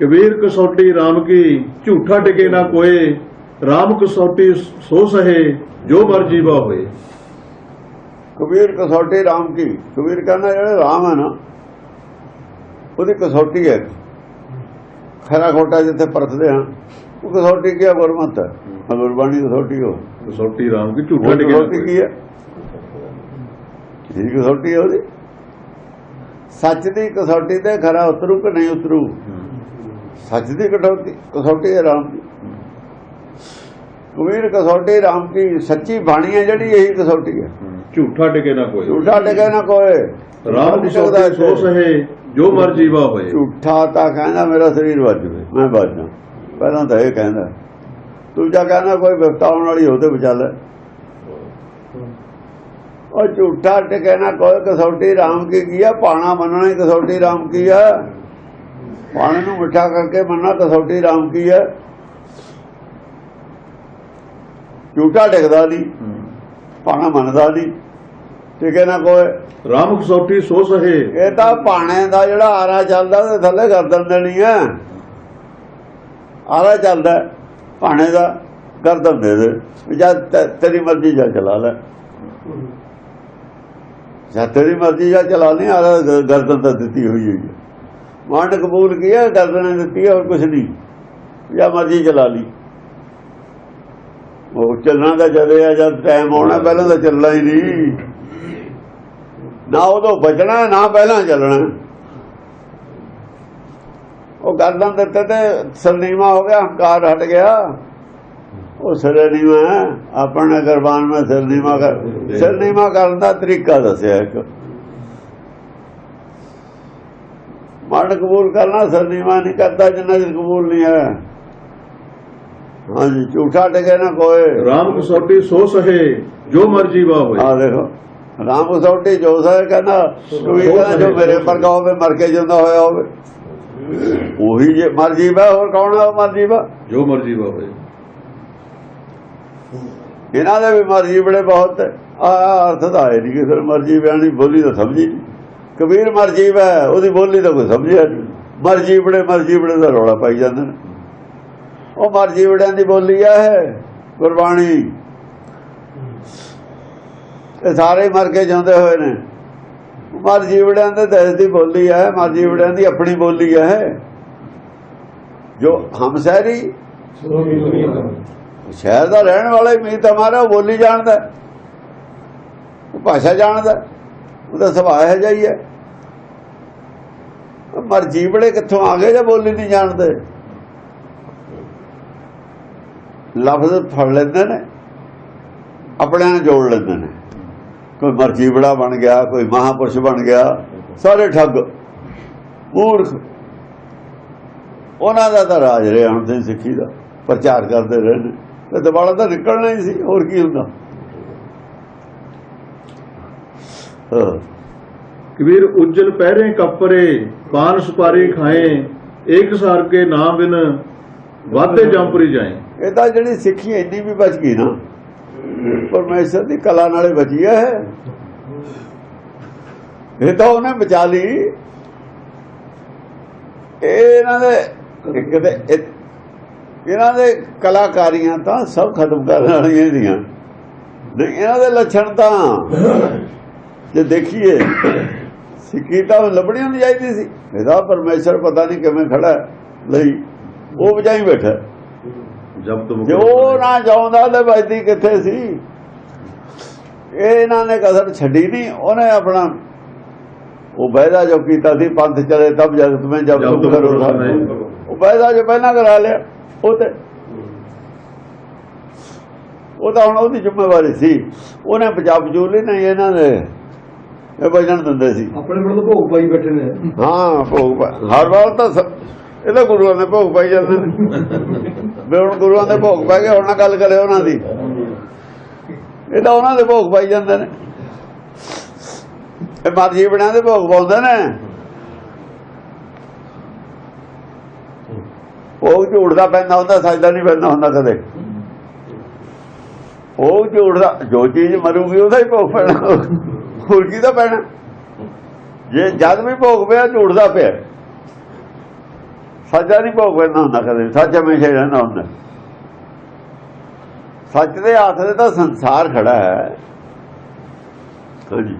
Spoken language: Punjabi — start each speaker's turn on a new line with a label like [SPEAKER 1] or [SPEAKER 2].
[SPEAKER 1] ਕਬੀਰ ਕਸੌਟੀ RAM ਕੀ ਝੂਠਾ ਟਿਕੇ ਨਾ ਕੋਏ RAM ਕਸੌਟੀ ਸੋ ਸਹੇ ਜੋ ਮਰ ਜੀਵਾ ਹੋਏ।
[SPEAKER 2] ਕਬੀਰ ਕਸੌਟੀ RAM ਕੀ? ਕਬੀਰ ਕਹਿੰਦਾ ਜਿਹੜੇ RAM ਹੈ ਨਾ ਉਹਦੀ ਕਸੌਟੀ ਹੈ। ਖਰਾ ਖੋਟਾ ਜਿੱਥੇ ਪਰਖਦੇ ਹਾਂ ਉਹ ਕਸੌਟੀ ਕੀ ਹੈ ਗੁਰਮਤ ਹੈ। ਗੁਰਬਾਣੀ ਦੀ ਕਸੌਟੀ ਹੋ।
[SPEAKER 1] ਕਸੌਟੀ RAM ਕੀ ਝੂਠਾ ਨਾ
[SPEAKER 2] ਕਸੌਟੀ ਕੀ ਹੈ? ਇਹ ਕਸੌਟੀ ਹੈ ਉਹਦੀ। ਸੱਚ ਦੀ ਕਸੌਟੀ ਤੇ ਖਰਾ ਉਤਰੂ ਕਿ ਨਹੀਂ ਉਤਰੂ? ਸੱਚ ਦੀ ਕਟੌਤੀ ਕਸੌਟੀ ਹੈ ਰਾਮ ਦੀ। ਕਬੀਰ ਕਸੌਟੀ ਰਾਮ ਕੀ ਸੱਚੀ ਬਾਣੀ ਹੈ ਜਿਹੜੀ ਇਹੀ ਕਸੌਟੀ ਹੈ।
[SPEAKER 1] ਝੂਠਾ ਟਿਕੇ ਨਾ ਕੋਏ
[SPEAKER 2] ਝੂਠਾ ਟਿਕੇ ਨਾ ਕੋਏ
[SPEAKER 1] RAM ਕਸੌਟੀ ਸੋ ਸਹੇ ਜੋ ਮਰ ਜੀਵਾ ਹੋਏ।
[SPEAKER 2] ਝੂਠਾ ਤਾਂ ਕਹਿੰਦਾ ਮੇਰਾ ਸਰੀਰ ਵੱਜ ਜਵੇ। ਮੈਂ ਵੱਜ ਜਾ ਪਹਿਲਾਂ ਤਾਂ ਇਹ ਕਹਿੰਦਾ। ਦੂਜਾ ਕਹਿੰਦਾ ਕੋਈ ਵਿਪਤਾ ਆਉਣ ਵਾਲੀ ਹੋਤੇ ਬਚਾ ਲੈ ਉਹ ਝੂਠਾ ਟਿਕੇ ਨਾ ਕੋਈ। ਕਸੌਟੀ ਰਾਮ ਕੀ ਕੀ ਆ? ਪਾਣਾ ਮੰਨਣਾ ਹੀ ਕਸੌਟੀ ਰਾਮ ਕੀ ਆ? ਪਾਣੇ ਨੂੰ ਮਿੱਠਾ ਕਰਕੇ ਮੰਨਣਾ ਕਸੌਟੀ ਰਾਮ ਕੀ ਹੈ? ਝੂਠਾ ਟਿਕਦਾ ਨਹੀਂ। ਪਾਣਾ ਮੰਨਦਾ ਨਹੀਂ। ਟਿਕੇ ਨਾ ਕੋਈ?
[SPEAKER 1] RAM ਕਸੌਟੀ ਸੋ ਸਹੇ।
[SPEAKER 2] ਇਹ ਤਾਂ ਪਾਣੇ ਦਾ ਜਿਹੜਾ ਆਰਾ ਚੱਲਦਾ ਉਹਦੇ ਥੱਲੇ ਗਰਦਨ ਦੇਣੀ ਹੈ। ਆਰਾ ਚੱਲਦਾ ਹੈ, ਪਾਣੇ ਦਾ ਗਰਦਨ ਦੇ ਦੇ ਜਦ ਤੇਰੀ ਮਰਜ਼ੀ ਜਾ ਚਲਾ ਲੈ। ਜਾਂ ਤੇਰੀ ਮਰਜ਼ੀ ਜਾ ਚਲਾ ਨਹੀਂ ਆਰਾ ਗਰਦਨ ਤਾਂ ਦਿੱਤੀ ਹੋਈ ਹੋਈ ਹੈ। ਮਾਂ ਕਬੂਲ ਕੀਤਾ ਗਰਦਨ ਨੇ ਦਿੱਤੀ ਹੈ ਹੋਰ ਨਹੀਂ। ਜਾਂ ਮਰਜ਼ੀ ਚਲਾ ਲਈ। ਉਹ ਚੱਲਣਾ ਤਾਂ ਜਦੇ ਆ, ਜਦ ਟਾਈਮ ਆਉਣਾ, ਪਹਿਲਾਂ ਤਾਂ ਚੱਲਣਾ ਹੀ ਨਹੀਂ। ਨਾ ਉਦੋਂ ਬਚਣਾ, ਨਾ ਪਹਿਲਾਂ ਚੱਲਣਾ। ਉਹ ਗਰਦਨ ਦਿੱਤੇ ਤੇ ਸਰਨੀਮਾ ਹੋ ਗਿਆ, ਹੰਕਾਰ ਹਟ ਗਿਆ। ਉਹ ਸਰਨੀਮਾ ਆਪਣੇ ਗਰਬਾਨ ਵਿੱਚ ਸਰਨੀਮਾ ਕਰ ਸਰਨੀਮਾ ਕਰਨ ਦਾ ਤਰੀਕਾ ਦੱਸਿਆ ਇੱਕ। ਮਨ ਕਬੂਲ ਕਰਨਾ ਸਰਨੀਮਾ ਨਹੀਂ ਕਰਦਾ ਜਿੰਨਾ ਚਿਰ ਕਬੂਲ ਨਹੀਂ ਹੈ। ਹਾਂਜੀ ਝੂਠਾ ਟਕੇ ਨਾ ਕੋਏ
[SPEAKER 1] RAM ਕਸੌਟੀ ਸੋ ਸਹੇ ਜੋ ਮਰ ਜੀਵਾ ਹੋਏ।
[SPEAKER 2] ਆ ਦੇਖੋ ਰਾਮ ਕਸੌਟੀ ਜੋ ਸਾਹਿਬ ਕਹਿੰਦਾ ਕੋਈ ਕਹਿੰਦਾ ਜੋ ਮੇਰੇ ਵਰਗਾ ਹੋਵੇ ਮਰ ਕੇ ਜਿੰਦਾ ਹੋਇਆ ਹੋਵੇ। ਉਹੀ ਜੇ ਮਰ ਜੀਵਾ ਹੋਰ ਕੌਣ ਹੈ ਉਹ ਮਰ ਜੀਵਾ
[SPEAKER 1] ਜੋ ਮਰ ਜੀਵਾ ਹੋਏ।
[SPEAKER 2] ਇਹਨਾਂ ਦੇ ਵੀ ਮਰ ਜੀਵੜੇ ਬਹੁਤ ਆ ਅਰਥ ਤਾਂ ਹੈ ਨਹੀਂ ਕਿਸੇ ਨੂੰ ਮਰ ਜੀਵਿਆਣੀ ਬੋਲੀ ਤਾਂ ਸਮਝੀ ਨਹੀਂ ਕਬੀਰ ਮਰ ਜੀਵਾ ਹੈ, ਉਹਦੀ ਬੋਲੀ ਤਾਂ ਕੋਈ ਸਮਝਿਆ ਨਹੀਂ ਮਰ ਜੀਵੜੇ ਮਰ ਜੀਵੜੇ ਦਾ ਰੌਲਾ ਪਾਈ ਜਾਂਦੇ ਨੇ। ਉਹ ਮਰ ਜੀਵੜਿਆਂ ਦੀ ਬੋਲੀ ਆ ਹੈ ਗੁਰਬਾਣੀ। ਇਹ ਸਾਰੇ ਮਰ ਕੇ ਜਾਂਦੇ ਹੋਏ ਨੇ। ਮਰ ਜੀਵੜਿਆਂ ਦੇ ਦੇਸ਼ ਦੀ ਬੋਲੀ ਹੈ ਮਰ ਜੀਵੜਿਆਂ ਦੀ ਆਪਣੀ ਬੋਲੀ ਹੈ ਜੋ ਹਮਸਹਿਰੀ ਸ਼ਹਿਰ ਦਾ ਰਹਿਣ ਵਾਲਾ ਹੀ ਮੀਤ ਹਮਾਰਾ ਉਹ ਬੋਲੀ ਜਾਣਦਾ। ਭਾਸ਼ਾ ਜਾਣਦਾ। ਉਹਦਾ ਸੁਭਾਅ ਹੈ ਜਾਈ ਹੈ ਉਹ ਮਰ ਜੀਵੜੇ ਕਿੱਥੋਂ ਆ ਗਏ ਜਾਂ ਬੋਲੀ ਨਹੀਂ ਜਾਣਦੇ। ਲਫ਼ਜ਼ ਫੜ ਲੈਂਦੇ ਨੇ ਆਪਣੇ ਨਾਲ ਜੋੜ ਲੈਂਦੇ ਨੇ। ਕੋਈ ਮਰਜੀਵੜਾ ਬਣ ਗਿਆ, ਕੋਈ ਮਹਾਪੁਰਸ਼ ਬਣ ਗਿਆ, ਸਾਰੇ ਠੱਗ, ਮੂਰਖ। ਉਹਨਾਂ ਦਾ ਤਾਂ ਰਾਜ ਰਿਹਾ ਹੁਣ ਤੇ ਸਿੱਖੀ ਦਾ, ਪ੍ਰਚਾਰ ਕਰਦੇ ਰਹੇ ਨੇ। ਤੇ ਦੁਬਾਰਾ ਤਾਂ ਨਿਕਲਣਾ ਹੀ ਸੀ, ਹੋਰ ਕੀ ਹੁੰਦਾ। ਹਾਂ।
[SPEAKER 1] ਕਬੀਰ ਉਜਲ ਪਹਿਰੇ ਕਪਰੇ ਪਾਨ ਸੁਪਾਰੀ ਖਾਏ ਏਕ ਸਾਰ ਕੇ ਨਾਮ ਬਿਨ ਵਾਧੇ ਜੰਪਰੀ ਜਾਏ।
[SPEAKER 2] ਇਹ ਤਾਂ ਜਿਹੜੀ ਸਿੱਖੀ ਇੰਨੀ ਵੀ ਬਚ ਗਈ ਨਾ ਪਰਮੇਸ਼ਰ ਦੀ ਕਲਾ ਨਾਲੇ ਬਚੀ ਹੈ। ਇਹ ਤਾਂ ਉਹਨੇ ਬਚਾ ਲਈ। ਇਹ ਇਹਨਾਂ ਦੇ ਇੱਕ ਤੇ ਇਹ- ਇਹਨਾਂ ਦੇ ਕਲਾਕਾਰੀਆਂ ਤਾਂ ਸਭ ਖਤਮ ਕਰਨ ਵਾਲੀਆਂ ਦੀਆਂ। ਨਹੀਂ ਇਹਨਾਂ ਦੇ ਲੱਛਣ ਤਾਂ ਜੇ ਦੇਖੀਏ ਸਿੱਖੀ ਤਾਂ ਲੱਭਣੀ ਹੁੰਦੀ ਚਾਹੀਦੀ ਸੀ। ਇਹਦਾ ਪਰਮੇਸ਼ਰ ਪਤਾ ਨਹੀਂ ਕਿਵੇਂ ਖੜਾ ਲਈ ਉਹ ਵਜਾਈ ਬੈਠਾ।
[SPEAKER 1] ਜਬ ਤੁਮ
[SPEAKER 2] ਜੇ ਨਾ ਚਾਹੁੰਦਾ ਤੇ ਬਚਦੀ ਕਿੱਥੇ ਸੀ? ਇਹ ਇਹਨਾਂ ਨੇ ਕਸਰ ਛੱਡੀ ਨਹੀਂ ਉਹਨੇ ਆਪਣਾ ਉਹ ਬੈਦਾ ਜੋ ਕੀਤਾ ਸੀ ਪੰਥ ਚਲੇ ਤਬ ਜਗਤ ਮੈਂ ਜਬ ਤੁਮ ਕਰੋ। ਉਹ ਬੈਦਾ ਜੋ ਪਹਿਲਾਂ ਕਰਾ ਲਿਆ ਉਹ ਤੇ ਉਹ ਤਾਂ ਹੁਣ ਉਹਦੀ ਜ਼ਿੰਮੇਵਾਰੀ ਸੀ। ਉਹਨੇ ਪੰਜਾਬ ਜੂਲੀ ਨਹੀਂ ਇਹਨਾਂ ਦੇ। ਇਹ ਵਜਣ ਦਿੰਦੇ ਸੀ।
[SPEAKER 3] ਆਪਣੇ ਕੋਲ ਤਾਂ ਭੋਗ ਪਾਈ ਬੈਠੇ ਨੇ।
[SPEAKER 2] ਹਾਂ ਭੋਗ ਹਰ ਵਾਰ ਤਾਂ ਇਹਦਾ ਗੁਰੂਆਂ ਦੇ ਭੋਗ ਪਾਈ ਜਾਂਦੇ ਨੇ। ਵੀ ਹੁਣ ਗੁਰੂਆਂ ਦੇ ਭੋਗ ਪੈ ਗਏ ਹੁਣ ਨਾ ਗੱਲ ਕਰੇ ਉਹਨਾਂ ਦੀ। ਇਹ ਤਾਂ ਉਹਨਾਂ ਦੇ ਭੋਗ ਪਾਈ ਜਾਂਦੇ ਨੇ। ਇਹ ਮਰਜ਼ੀ ਬਣਾ ਦੇ ਭੋਗ ਪਾਉਂਦੇ ਨੇ। ਭੋਗ ਝੂੜਦਾ ਪੈਂਦਾ ਹੁੰਦਾ ਸਜਦਾ ਨਹੀਂ ਪੈਂਦਾ ਹੁੰਦਾ ਕਦੇ। ਉਹ ਝੂੜਦਾ ਜੋ ਚੀਜ਼ ਮਰੂਗੀ ਉਹਦਾ ਹੀ ਭੋਗ ਪੈਣਾ। ਹੋਰ ਕੀ ਦਾ ਪੈਣਾ। ਜੇ ਜਦ ਵੀ ਭੋਗ ਪਿਆ ਝੂੜਦਾ ਪਿਆ। ਸੱਚਾ ਨਹੀਂ ਭੋਗ ਪੈਂਦਾ ਹੁੰਦਾ ਕਦੇ ਸੱਚ ਹਮੇਸ਼ਾ ਰਹਿੰਦਾ ਹੁੰਦਾ। ਸੱਚ ਦੇ ਹੱਥ ਦੇ ਤਾਂ ਸੰਸਾਰ ਖੜਾ ਹੈ। ਹਾਂਜੀ।